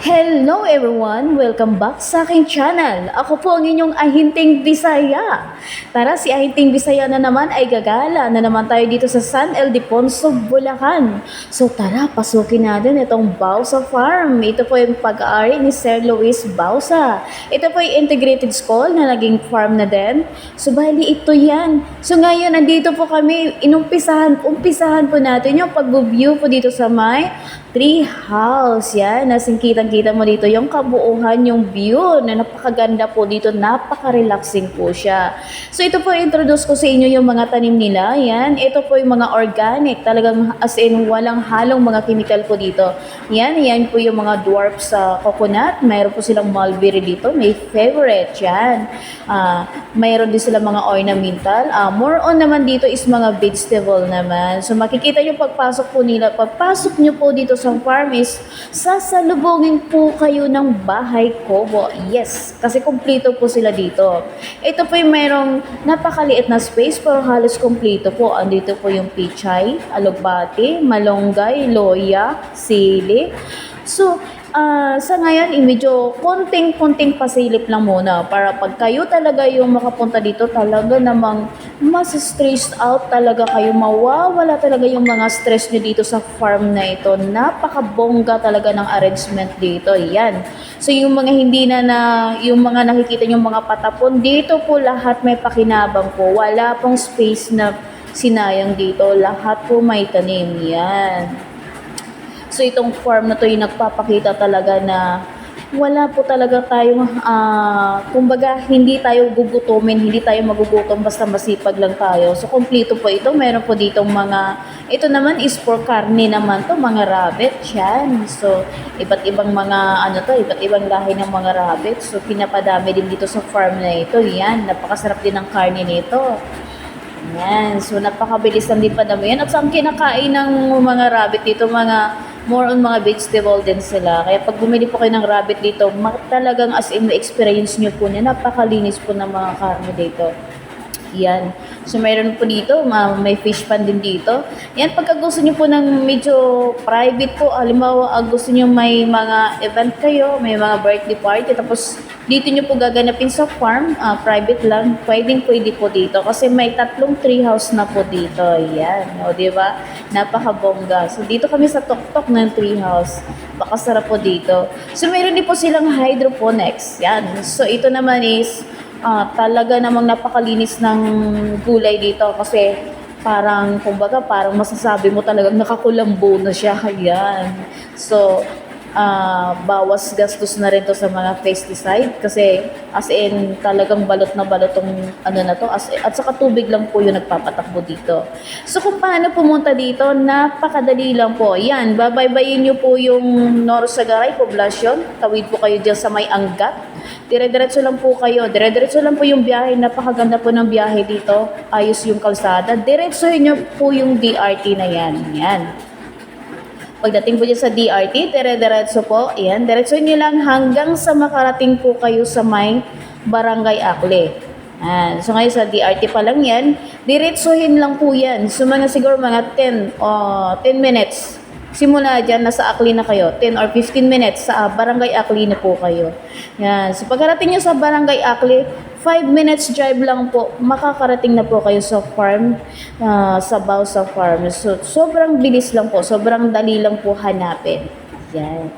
Hello everyone! Welcome back sa aking channel. Ako po ang inyong Ahinting Bisaya. Tara, si Ahinting Bisaya na naman ay gagala na naman tayo dito sa San Ildefonso, Bulacan. So tara, pasukin natin itong Bausa Farm. Ito po yung pag-aari ni Sir Luis Bausa. Ito po yung integrated school na naging farm na din. So bali ito yan. So ngayon, andito po kami, inumpisahan, umpisahan po natin yung pag-view po dito sa may tree house. Yan, nasing kitang-kita mo dito yung kabuuhan, yung view na napakaganda po dito. Napaka-relaxing po siya. So ito po, introduce ko sa inyo yung mga tanim nila. Yan, ito po yung mga organic. Talagang as in, walang halong mga chemical po dito. Yan, yan po yung mga dwarf sa coconut. Mayroon po silang mulberry dito. May favorite. Yan. Ah, mayroon din sila mga ornamental. Ah, more on naman dito is mga vegetable naman. So makikita nyo pagpasok po nila, pagpasok nyo po dito sa farm is sasalubungin po kayo ng bahay kubo. Yes, kasi kumpleto po sila dito. Ito po yung mayroong napakaliit na space pero halos kumpleto po. Andito po yung pichay, alugbati, malunggay, loya, sili. So, ah, sa ngayon, eh, medyo konting-konting pasilip lang muna para pag kayo talaga yung makapunta dito, talaga namang mas stressed out talaga kayo. Mawawala talaga yung mga stress nyo dito sa farm na ito. Napakabongga talaga ng arrangement dito. Yan. So, yung mga hindi na na, yung mga nakikita yung mga patapon, dito po lahat may pakinabang po. Wala pong space na sinayang dito. Lahat po may tanim. Yan. So itong farm na to yung nagpapakita talaga na wala po talaga tayong, ah, kumbaga, hindi tayo gugutomin, hindi tayo magugutom basta masipag lang tayo. So, kompleto po ito. Meron po ditong mga, ito naman is for karne naman to, mga rabbit, yan. So, iba't ibang mga, ano to, iba't ibang lahi ng mga rabbit. So, pinapadami din dito sa farm na ito, yan. Napakasarap din ng karne nito. Yan. So, napakabilis lang din padami yan. At sa kinakain ng mga rabbit dito, mga more on mga vegetable din sila. Kaya pag bumili po kayo ng rabbit dito, talagang as in experience nyo po niya, napakalinis po ng mga karne dito. Yan. So, mayroon po dito, ma- may fish pan din dito. Yan, pagka gusto niyo po ng medyo private po, halimbawa, ah, gusto niyo may mga event kayo, may mga birthday party, tapos dito niyo po gaganapin sa farm, ah, private lang, pwedeng pwede po dito. Kasi may tatlong treehouse na po dito. Yan. O, di ba? Napakabongga. So, dito kami sa tuktok ng treehouse. Baka sarap po dito. So, meron din po silang hydroponics. Yan. So, ito naman is, ah, talaga namang napakalinis ng gulay dito kasi parang, kumbaga, parang masasabi mo talagang nakakulambo na siya. Ayan. So, ah, bawas gastos na rin to sa mga pesticide kasi as in talagang balot na balot tong ano na to as, at saka tubig lang po yung nagpapatakbo dito. So kung paano pumunta dito, napakadali lang po. Yan, babaybayin nyo po yung Norsagaray Poblacion. Tawid po kayo dyan sa may Angat. Dire-diretso lang po kayo. Dire-diretso lang po yung biyahe. Napakaganda po ng biyahe dito. Ayos yung kalsada. Diretsohin nyo po yung DRT na yan. Yan. Pagdating po dyan sa DRT, dire-diretso po, ayan, diretso nyo lang hanggang sa makarating po kayo sa may Barangay Akle. Ayan. So ngayon sa DRT pa lang yan, diretsohin lang po yan. So mga siguro mga 10, oh, 10 minutes. Simula dyan, nasa Akli na kayo. 10 or 15 minutes sa Barangay Akli na po kayo. Yan. So pagkarating nyo sa Barangay Akli, 5 minutes drive lang po, makakarating na po kayo sa farm, ah, sa Bausa Farm. So, sobrang bilis lang po, sobrang dali lang po hanapin. Yan.